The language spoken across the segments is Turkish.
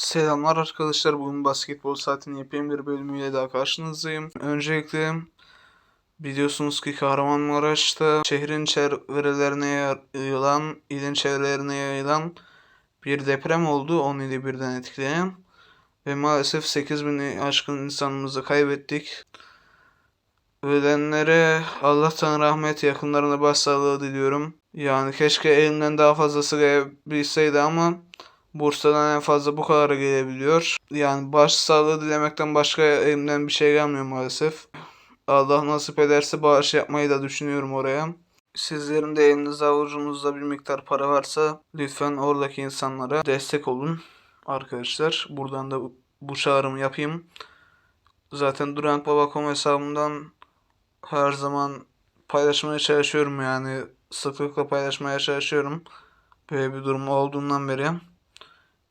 Selamlar arkadaşlar. Bugün basketbol saatinin yepyeni bir bölümüyle daha karşınızdayım. Öncelikle biliyorsunuz ki Kahramanmaraş'ta şehrin çevrelerine yayılan, ilin çevrelerine yayılan bir deprem oldu. 10 ili birden etkileyen. Ve maalesef 8000'i aşkın insanımızı kaybettik. Ölenlere Allah'tan rahmet, yakınlarına başsağlığı diliyorum. Yani keşke elimden daha fazlası gelebilseydi ama Bursa'dan en fazla bu kadar gelebiliyor. Yani başsağlığı dilemekten başka elimden bir şey gelmiyor maalesef. Allah nasip ederse bağış yapmayı da düşünüyorum oraya. Sizlerin de elinizde avucunuzda bir miktar para varsa lütfen oradaki insanlara destek olun arkadaşlar. Buradan da bu- çağrımı yapayım. Zaten Durant Baba.com hesabımdan her zaman paylaşmaya çalışıyorum yani sıklıkla paylaşmaya çalışıyorum. Böyle bir durum olduğundan beri.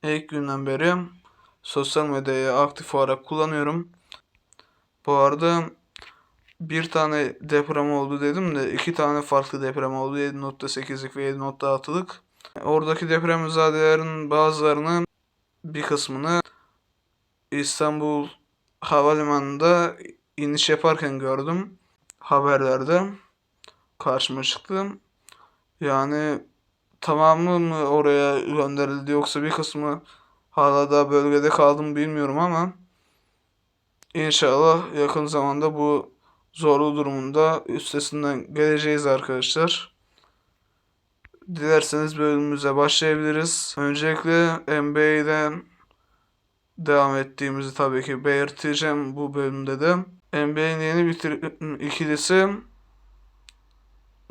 İlk günden beri sosyal medyayı aktif olarak kullanıyorum. Bu arada bir tane deprem oldu dedim de iki tane farklı deprem oldu. 7.8'lik ve 7.6'lık. Oradaki depremzadelerin bazılarını bir kısmını İstanbul Havalimanı'nda iniş yaparken gördüm. Haberlerde karşıma çıktı. Yani tamamı mı oraya gönderildi yoksa bir kısmı hala da bölgede kaldı mı bilmiyorum ama inşallah yakın zamanda bu zorlu durumunda üstesinden geleceğiz arkadaşlar. Dilerseniz bölümümüze başlayabiliriz. Öncelikle NBA'den devam ettiğimizi tabii ki belirteceğim bu bölümde de. NBA'nin yeni bitir ikilisi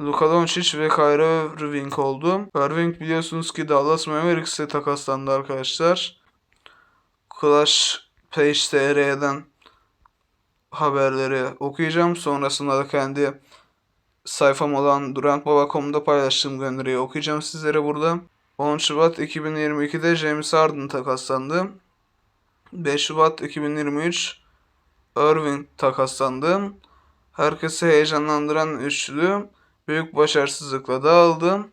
Luka Doncic ve Kyrie Irving oldu. Irving biliyorsunuz ki Dallas Mavericks'e takaslandı arkadaşlar. Clash Page TR'den haberleri okuyacağım. Sonrasında da kendi sayfam olan durantbaba.com'da paylaştığım gönderiyi okuyacağım sizlere burada. 10 Şubat 2022'de James Harden takaslandı. 5 Şubat 2023 Irving takaslandı. Herkesi heyecanlandıran üçlü büyük başarısızlıkla dağıldı.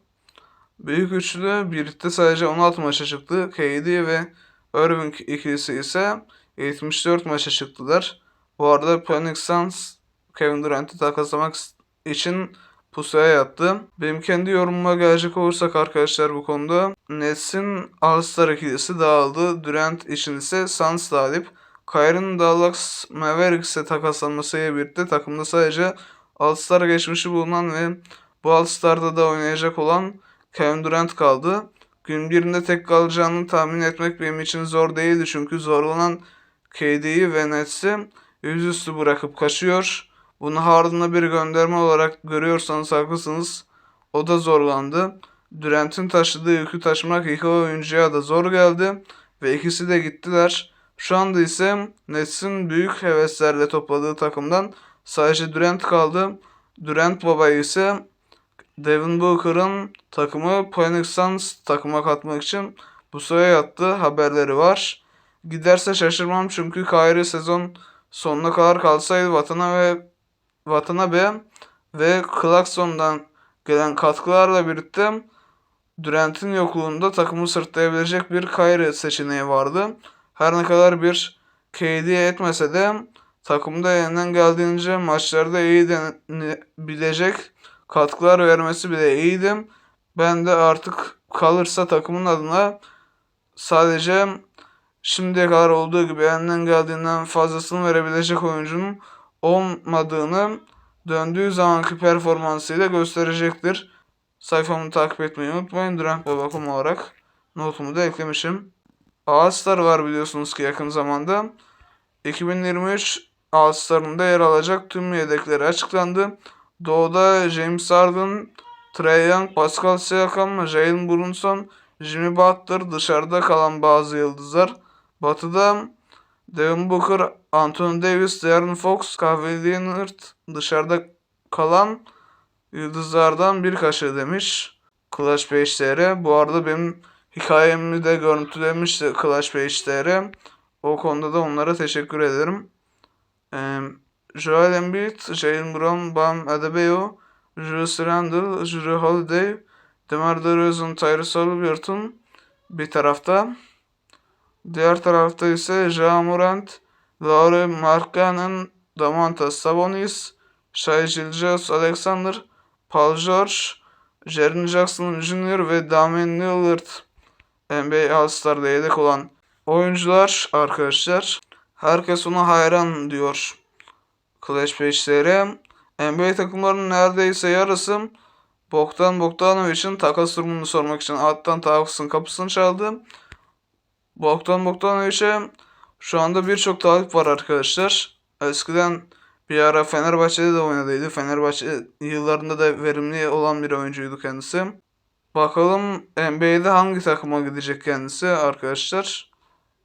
Büyük üçlü birlikte sadece 16 maça çıktı. KD ve Irving ikilisi ise 74 maça çıktılar. Bu arada Phoenix Suns Kevin Durant'i takaslamak için pusuya yattı. Benim kendi yorumuma gelecek olursak arkadaşlar bu konuda Nets'in All-Star ikilisi dağıldı. Durant için ise Suns talip. Kyrie'nin Dallas Mavericks'e takaslanmasıyla birlikte takımda sadece All-Star geçmişi bulunan ve bu All-Star'da da oynayacak olan Kevin Durant kaldı. Gün birinde tek kalacağını tahmin etmek benim için zor değildi çünkü zorlanan KD'yi ve Nets'i yüzüstü bırakıp kaçıyor. Bunu Harden'a bir gönderme olarak görüyorsanız haklısınız. O da zorlandı. Durant'in taşıdığı yükü taşımak iki oyuncuya da zor geldi ve ikisi de gittiler. Şu anda ise Nets'in büyük heveslerle topladığı takımdan sadece Durant kaldı. Durant babayı ise Devin Booker'ın takımı Phoenix Suns takıma katmak için bu sıraya yattı haberleri var. Giderse şaşırmam çünkü Kyrie sezon sonuna kadar kalsaydı vatana ve vatana be ve Clarkson'dan gelen katkılarla birlikte Durant'in yokluğunda takımı sırtlayabilecek bir Kyrie seçeneği vardı. Her ne kadar bir KD etmese de takımda elinden geldiğince maçlarda iyi bilecek katkılar vermesi bile iyiydi. Ben de artık kalırsa takımın adına sadece şimdiye kadar olduğu gibi elinden geldiğinden fazlasını verebilecek oyuncunun olmadığını döndüğü zamanki performansıyla gösterecektir. Sayfamı takip etmeyi unutmayın. Durant ve bakım olarak notumu da eklemişim. All-Star var biliyorsunuz ki yakın zamanda. 2023 All-Star'ında yer alacak tüm yedekleri açıklandı. Doğu'da James Harden, Trae Young, Pascal Siakam, Jalen Brunson, Jimmy Butler dışarıda kalan bazı yıldızlar. Batı'da Devin Booker, Anthony Davis, De'Aaron Fox, Kawhi Leonard dışarıda kalan yıldızlardan birkaçı demiş. Clash Page. Bu arada benim hikayemi de görüntülemişti Clash Page. O konuda da onlara teşekkür ederim. Ee, Joel Embiid, Jalen Brown, Bam Adebayo, Julius Randle, Drew Holiday, DeMar DeRozan, Tyrese Haliburton bir tarafta. Diğer tarafta ise Ja Morant, Lauri Markkanen, Domantas Sabonis, Shai Gilgeous Alexander, Paul George, Jaren Jackson Jr. ve Damian Lillard NBA All-Star'da yedek olan oyuncular arkadaşlar. Herkes ona hayran diyor Clash Page'lere. NBA takımlarının neredeyse yarısı Bogdan Bogdanovic'in takas durumunu sormak için alttan takasın kapısını çaldı. Bogdan Bogdanovic'e şu anda birçok talip var arkadaşlar. Eskiden bir ara Fenerbahçe'de de oynadıydı. Fenerbahçe yıllarında da verimli olan bir oyuncuydu kendisi. Bakalım NBA'de hangi takıma gidecek kendisi arkadaşlar.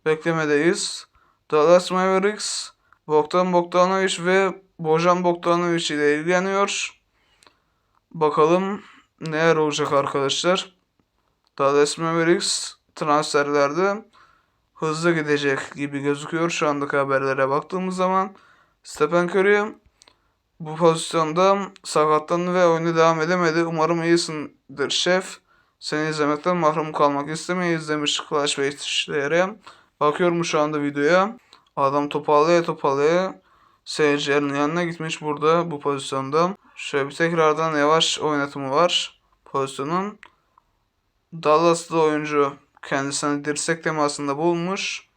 Beklemedeyiz. Dallas Mavericks Bogdan Bogdanovic ve Bojan Bogdanovic ile ilgileniyor. Bakalım neler olacak arkadaşlar. Dallas Mavericks transferlerde hızlı gidecek gibi gözüküyor şu andaki haberlere baktığımız zaman. Stephen Curry bu pozisyonda sakatlandı ve oyuna devam edemedi. Umarım iyisindir şef. Seni izlemekten mahrum kalmak istemeyiz demiş Clash Page'lere. Bakıyorum şu anda videoya. Adam toparlaya toparlaya seyircilerin yanına gitmiş burada bu pozisyonda. Şöyle bir tekrardan yavaş oynatımı var pozisyonun. Dallas'lı oyuncu kendisine dirsek temasında bulmuş.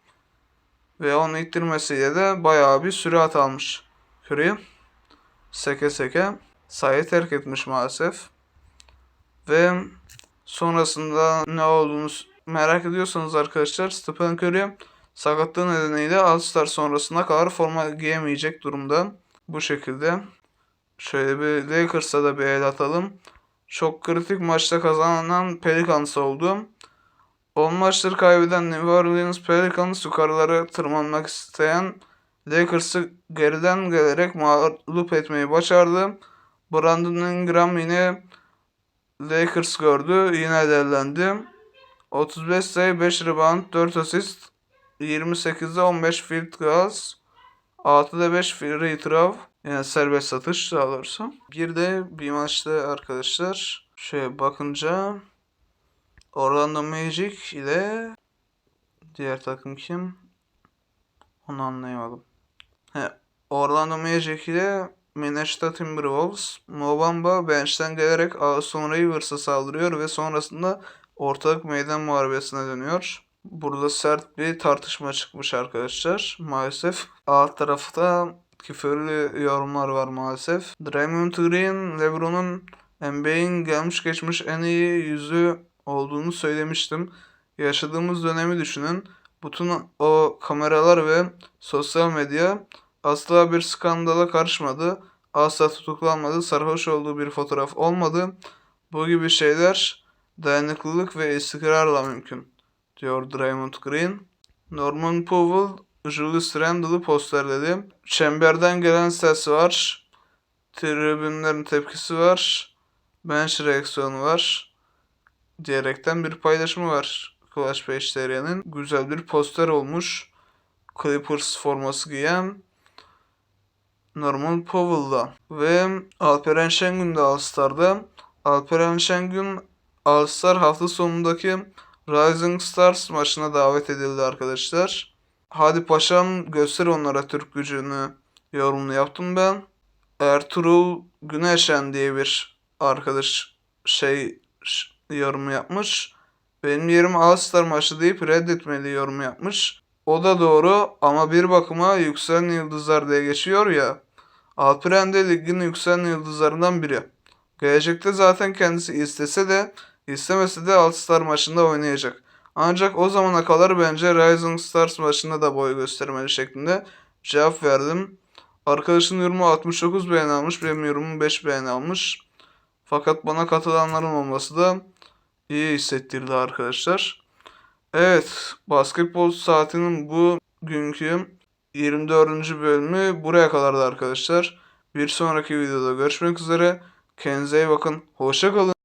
Ve onu ittirmesiyle de bayağı bir sürat almış. Curry seke seke sahayı terk etmiş maalesef. Ve sonrasında ne olduğunu merak ediyorsanız arkadaşlar Stephen Curry sakatlığı nedeniyle All-Star sonrasına kadar forma giyemeyecek durumda. Bu şekilde. Şöyle bir Lakers'a da bir el atalım. Çok kritik maçta kazanan Pelicans oldu. 10 maçları kaybeden New Orleans Pelicans yukarılara tırmanmak isteyen Lakers'ı geriden gelerek mağlup etmeyi başardı. Brandon Ingram yine Lakers gördü. Yine delendi. 35 sayı, 5 rebound, 4 asist, 28'de 15 field goals, 6'da 5 free throw. Yani serbest satış daha doğrusu. Bir de bir maçta arkadaşlar şöyle bakınca Orlando Magic ile diğer takım kim? Onu anlayamadım. He, Orlando Magic ile Minnesota Timberwolves. Mobamba bench'ten gelerek Austin Rivers'a saldırıyor ve sonrasında ortalık meydan muharebesine dönüyor. Burada sert bir tartışma çıkmış arkadaşlar maalesef. Alt tarafta küfürlü yorumlar var maalesef. Draymond Green, LeBron'un NBA'in gelmiş geçmiş en iyi yüzü olduğunu söylemiştim. Yaşadığımız dönemi düşünün. Bütün o kameralar ve sosyal medya asla bir skandala karışmadı. Asla tutuklanmadı. Sarhoş olduğu bir fotoğraf olmadı. Bu gibi şeyler dayanıklılık ve istikrarla mümkün diyor Draymond Green. Norman Powell Julius Randle'ı posterledi. Çemberden gelen ses var. Tribünlerin tepkisi var. Bench reaksiyonu var. Diyerekten bir paylaşımı var. Clash Page'lerinin. Güzel bir poster olmuş. Clippers forması giyen Norman Powell'la. Ve Alperen Şengün de All-Star'da. Alperen Şengün All-Star hafta sonundaki Rising Stars maçına davet edildi arkadaşlar. Hadi paşam göster onlara Türk gücünü yorumunu yaptım ben. Ertuğrul Güneşen diye bir arkadaş şey yorumu yapmış. Benim yerim All-Star maçı deyip reddetmeli yorumu yapmış. O da doğru ama bir bakıma yükselen yıldızlar diye geçiyor ya. Alperen de ligin yükselen yıldızlarından biri. Gelecekte zaten kendisi istese de istemese de All-Star maçında oynayacak. Ancak o zamana kadar bence Rising Stars maçında da boy göstermeli şeklinde cevap verdim. Arkadaşın yorumu 69 beğeni almış, benim yorumum 5 beğeni almış. Fakat bana katılanların olması da iyi hissettirdi arkadaşlar. Evet, basketbol saatinin bu günkü 24. bölümü buraya kadardı arkadaşlar. Bir sonraki videoda görüşmek üzere. Kendinize iyi bakın. Hoşça kalın.